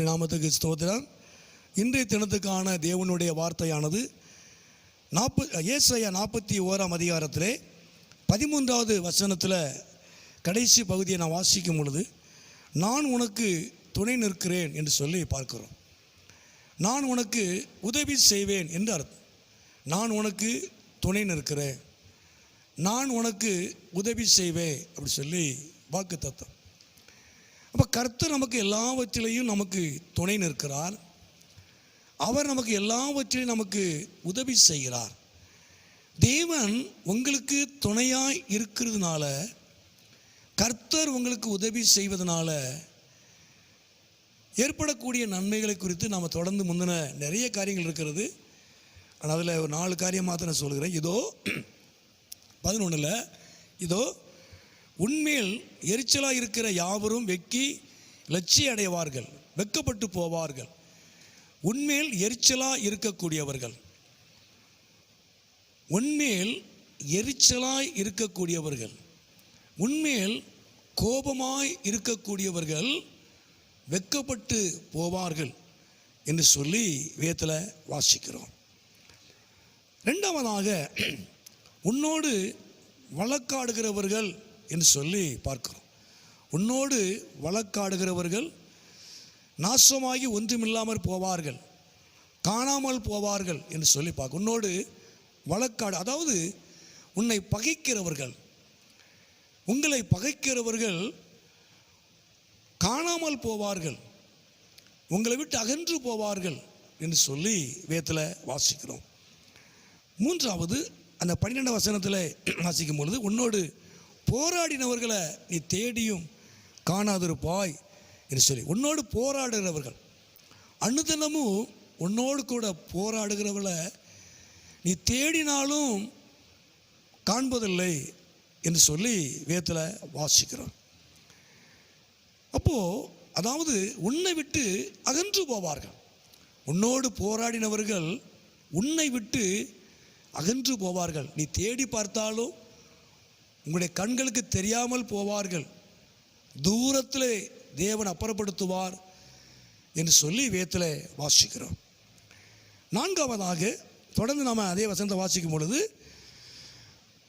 நாமத்துக்கு ஸ்தோத்திரம். இன்றைய தினத்துக்கான தேவனுடைய வார்த்தையானது நாற்ப ஏசையா நாற்பத்தி ஓராம் அதிகாரத்திலே பதிமூன்றாவது வசனத்தில் கடைசி பகுதியை நான் வாசிக்கும் பொழுது நான் உனக்கு துணை நிற்கிறேன் என்று சொல்லி பார்க்கிறோம். நான் உனக்கு உதவி செய்வேன் என்று அர்த்தம். நான் உனக்கு துணை நிற்கிறேன். நான் உனக்கு உதவி செய்வேன் அப்படி சொல்லி வாக்கு தத்துவம். அப்போ கர்த்தர் நமக்கு எல்லாவற்றிலையும் நமக்கு துணை நிற்கிறார். அவர் நமக்கு எல்லாவற்றிலையும் நமக்கு உதவி செய்கிறார். தேவன் உங்களுக்கு துணையாக இருக்கிறதுனால கர்த்தர் உங்களுக்கு உதவி செய்வதனால ஏற்படக்கூடிய நன்மைகளை குறித்து நாம் தொடர்ந்து முந்தின நிறைய காரியங்கள் இருக்கிறது. ஆனால் அதில் ஒரு நாலு காரியமாக தான் நான் சொல்கிறேன் இதோ பதினொன்றில் இதோ உண்மையில் எரிச்சலாக இருக்கிற யாவரும் வெக்கி லட்சிய அடைவார்கள் வெக்கப்பட்டு போவார்கள். உண்மையில் எரிச்சலாக இருக்கக்கூடியவர்கள் உண்மையில் எரிச்சலாய் இருக்கக்கூடியவர்கள் உண்மையில் கோபமாய் இருக்கக்கூடியவர்கள் வெக்கப்பட்டு போவார்கள் என்று சொல்லி வேத்தில் வாசிக்கிறோம். ரெண்டாவதாக உன்னோடு வழக்காடுகிறவர்கள் என்று சொல்லி பார்க்கிறோம். உன்னோடு வழக்காடுகிறவர்கள் நாசமாகி ஒன்றுமில்லாமல் போவார்கள் காணாமல் போவார்கள் என்று சொல்லி பார்க்க உன்னோடு வழக்காடு அதாவது உன்னை பகைக்கிறவர்கள் உங்களை பகைக்கிறவர்கள் காணாமல் போவார்கள் உங்களை விட்டு அகன்று போவார்கள் என்று சொல்லி வேத்தில் வாசிக்கிறோம். மூன்றாவது அந்த பன்னிரெண்டு வசனத்தில் வாசிக்கும் பொழுது உன்னோடு போராடினவர்களை நீ தேடியும் காணாதிருப்பாய் என்று சொல்லி. உன்னோடு போராடுகிறவர்கள் அனுதினமும் உன்னோடு கூட போராடுகிறவளை நீ தேடினாலும் காண்பதில்லை என்று சொல்லி வேத்தில் வாசிக்கிறோம். அப்போது அதாவது உன்னை விட்டு அகன்று போவார்கள். உன்னோடு போராடினவர்கள் உன்னை விட்டு அகன்று போவார்கள். நீ தேடி பார்த்தாலும் உங்களுடைய கண்களுக்கு தெரியாமல் போவார்கள். தூரத்தில் தேவன் அப்புறப்படுத்துவார் என்று சொல்லி வேத்தில் வாசிக்கிறோம். நான்காவதாக தொடர்ந்து நாம் அதே வசனத்தை வாசிக்கும் பொழுது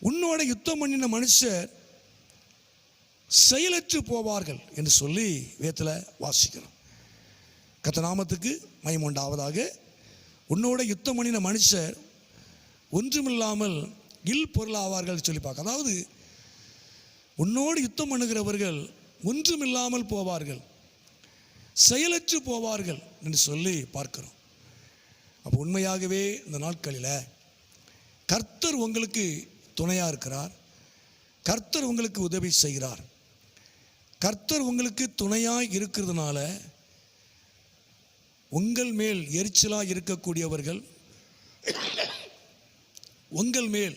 உன்னோட யுத்தம் பண்ணின மனுஷர் செயலற்று போவார்கள் என்று சொல்லி வேத்தில் வாசிக்கிறோம். கத்தநாமத்துக்கு நாமத்துக்கு உண்டாவதாக. உன்னோட யுத்தம் பண்ணின மனுஷர் ஒன்றுமில்லாமல் இல் பொருளாவார்கள் சொல்லி பார்க்க. அதாவது உன்னோடு யுத்தம் பண்ணுகிறவர்கள் ஒன்றுமில்லாமல் போவார்கள். செயலற்று போவார்கள் என்று சொல்லி பார்க்கிறோம். அப்போ உண்மையாகவே இந்த நாட்களில் கர்த்தர் உங்களுக்கு துணையாக இருக்கிறார். கர்த்தர் உங்களுக்கு உதவி செய்கிறார். கர்த்தர் உங்களுக்கு துணையாக இருக்கிறதுனால உங்கள் மேல் எரிச்சலாக இருக்கக்கூடியவர்கள் உங்கள் மேல்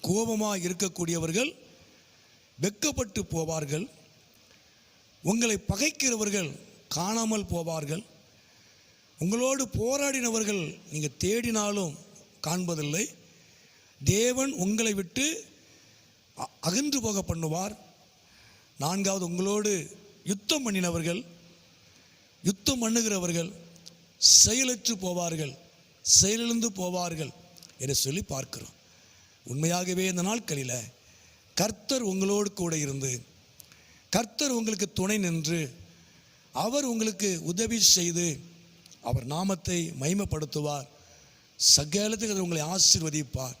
கோபமாக இருக்கக்கூடியவர்கள் வெக்கப்பட்டு போவார்கள். உங்களை பகைக்கிறவர்கள் காணாமல் போவார்கள். உங்களோடு போராடினவர்கள் நீங்கள் தேடினாலும் காண்பதில்லை. தேவன் உங்களை விட்டு அ- அகன்று போக பண்ணுவார். நான்காவது உங்களோடு யுத்தம் பண்ணினவர்கள் யுத்தம் பண்ணுகிறவர்கள் செயலற்று போவார்கள் செயலிழந்து போவார்கள் என்று சொல்லி பார்க்கிறோம். உண்மையாகவே இந்த நாட்களில் கர்த்தர் உங்களோடு கூட இருந்து கர்த்தர் உங்களுக்கு துணை நின்று அவர் உங்களுக்கு உதவி செய்து அவர் நாமத்தை மகிமைப்படுத்துவார். சகலத்துக்கு உங்களை ஆசீர்வதிப்பார்.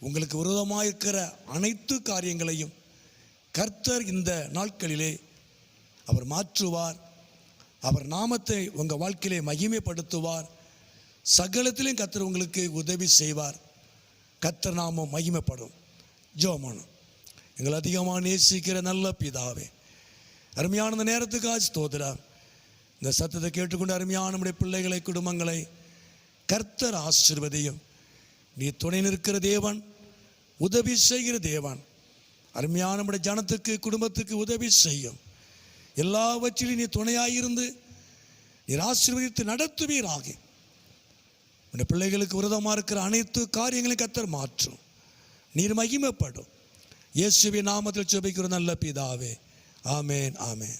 உங்களுக்கு விரோதமாக இருக்கிற அனைத்து காரியங்களையும் கர்த்தர் இந்த நாட்களிலே அவர் மாற்றுவார். அவர் நாமத்தை உங்கள் வாழ்க்கையிலே மகிமைப்படுத்துவார். சகலத்திலையும் கர்த்தர் உங்களுக்கு உதவி செய்வார். கர்த்தர் நாமம் மகிமைப்படும். ஜோமானம். எங்களை அதிகமாக நேசிக்கிற நல்ல பிதாவே. அருமையான இந்த நேரத்துக்காக ஸ்தோத்திரம் இந்த சத்தத்தை கேட்டுக்கொண்டு அருமையான நம்முடைய பிள்ளைகளை குடும்பங்களை கர்த்தர் ஆசீர்வதியும். நீ துணை நிற்கிற தேவன் உதவி செய்கிற தேவன். அருமையான நம்முடைய ஜனத்துக்கு குடும்பத்துக்கு உதவி செய்யும். எல்லாவற்றிலும் நீ துணையாயிருந்து நீர் ஆசீர்வதித்து நடத்துவீராக. உன்னுடைய பிள்ளைகளுக்கு விரதமாக இருக்கிற அனைத்து காரியங்களையும் கத்தர் மாற்றும். நீர் மகிமைப்படும். இயேசுவின் நாமத்தில் ஜெபிக்கிற நல்ல பிதாவே. ஆமேன் ஆமேன்.